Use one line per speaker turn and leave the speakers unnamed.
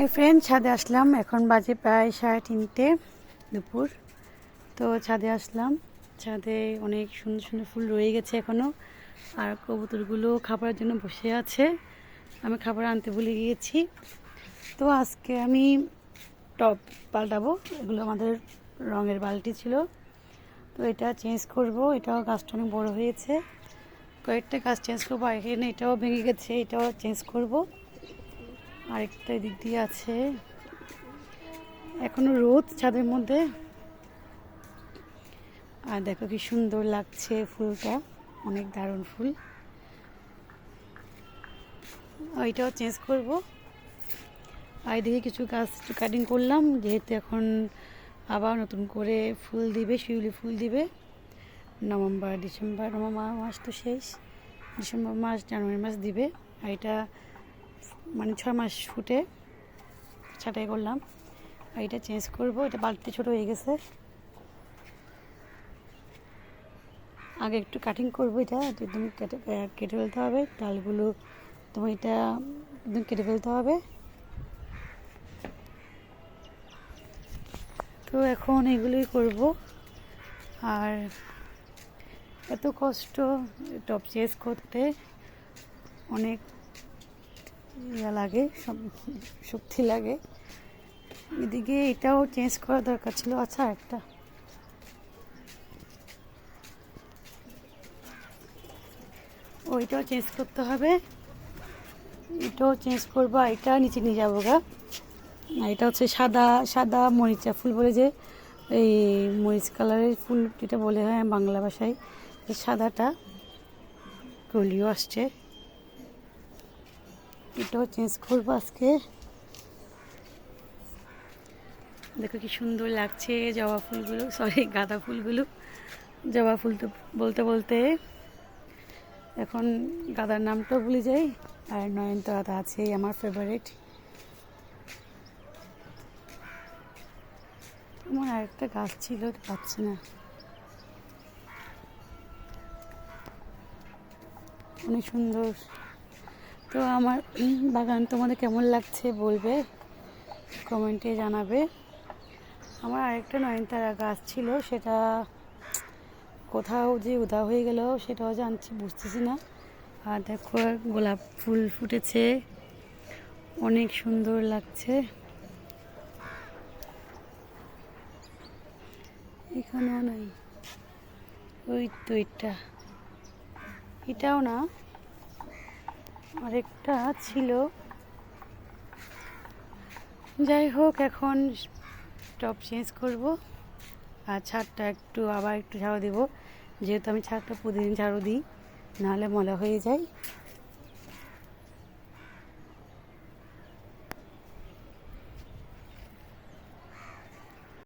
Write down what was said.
Hi friend ছাদে আসলাম। এখন বাজে প্রায় সাড়ে তিনটে দুপুর। তো ছাদে আসলাম। ছাদে অনেক সুন্দর সুন্দর ফুল রয়ে গেছে এখনও আর কবুতরগুলো খাবারের জন্য বসে আছে। আমি খাবার আনতে ভুলে গিয়েছি। তো আজকে আমি টপ পাল্টাবো। এগুলো আমাদের রঙের বালতি ছিল। তো এটা চেঞ্জ করব। এটাও গাছটা অনেক বড়ো হয়েছে। কয়েকটা গাছ চেঞ্জ করব। এখানে এটাও ভেঙে গেছে। এটাও চেঞ্জ করব। আরেকটা দিক দিয়ে আছে। এখনও রোদ ছাদের মধ্যে। আর দেখো কি সুন্দর লাগছে ফুলটা, অনেক দারুণ ফুল। ওইটাও চেঞ্জ করব। আর এদিকে কিছু গাছ কাটিং করলাম, যেহেতু এখন আবার নতুন করে ফুল দিবে, শিউলি ফুল দিবে। নভেম্বর, ডিসেম্বর, নভেম্বর মাস তো শেষ। ডিসেম্বর মাস, জানুয়ারি মাস দিবে। আর এটা মানে ছয় মাস ফুটে ছাটাই করলাম। আর এটা চেঞ্জ করব, এটা বালতি ছোট হয়ে গেছে। আগে একটু কাটিং করব এটা একদম কেটে কেটে ফেলতে হবে। ডালগুলো তোমার এটা একদম কেটে ফেলতে হবে। তো এখন এগুলোই করব। আর এত কষ্ট, টপ চেঞ্জ করতে অনেক ইয়া লাগে, সব- শক্তি লাগে। এদিকে এটাও চেঞ্জ করা দরকার ছিল। আচ্ছা একটা। ওইটাও চেঞ্জ করতে হবে। এটাও চেঞ্জ করব এটা নিচে নিয়ে যাব গা। এটা হচ্ছে সাদা সাদা মরিচা ফুল বলে যে এই মরিচ কালারের ফুল, যেটা বলে হয় বাংলা ভাষায় সাদাটা। কলিও আসছে। এটাও চেঞ্জ করব আজকে দেখো কি সুন্দর লাগছে জবা ফুলগুলো সরি গাঁদা ফুলগুলো। জবা ফুল তো বলতে বলতে এখন গাঁদার নামটাও ভুলে যাই, আর নয়নতারা তো আছেই আমার ফেভারিট আমার আরেকটা গাছ ছিল পাচ্ছি না। অনেক সুন্দর। তো আমার বাগান তোমাদের কেমন লাগছে বলবে? কমেন্টে জানাবে। আমার আরেকটা নয়নতারা গাছ ছিল, সেটা কোথাও যে উদা হয়ে গেল সেটাও জানছি, বুঝতেছি না। আর দেখো, গোলাপ ফুল ফুটেছে। অনেক সুন্দর লাগছে। এখানেও নাই। ওই তো এটা। এটাও না? আরেকটা ছিল। যাই হোক, এখন টপ চেঞ্জ করব আর ছাদটা একটু আবার একটু ঝাড়ু দেবো। যেহেতু আমি ছাদটা প্রতিদিন ঝাড়ু দিই, নাহলে মলা হয়ে যায়।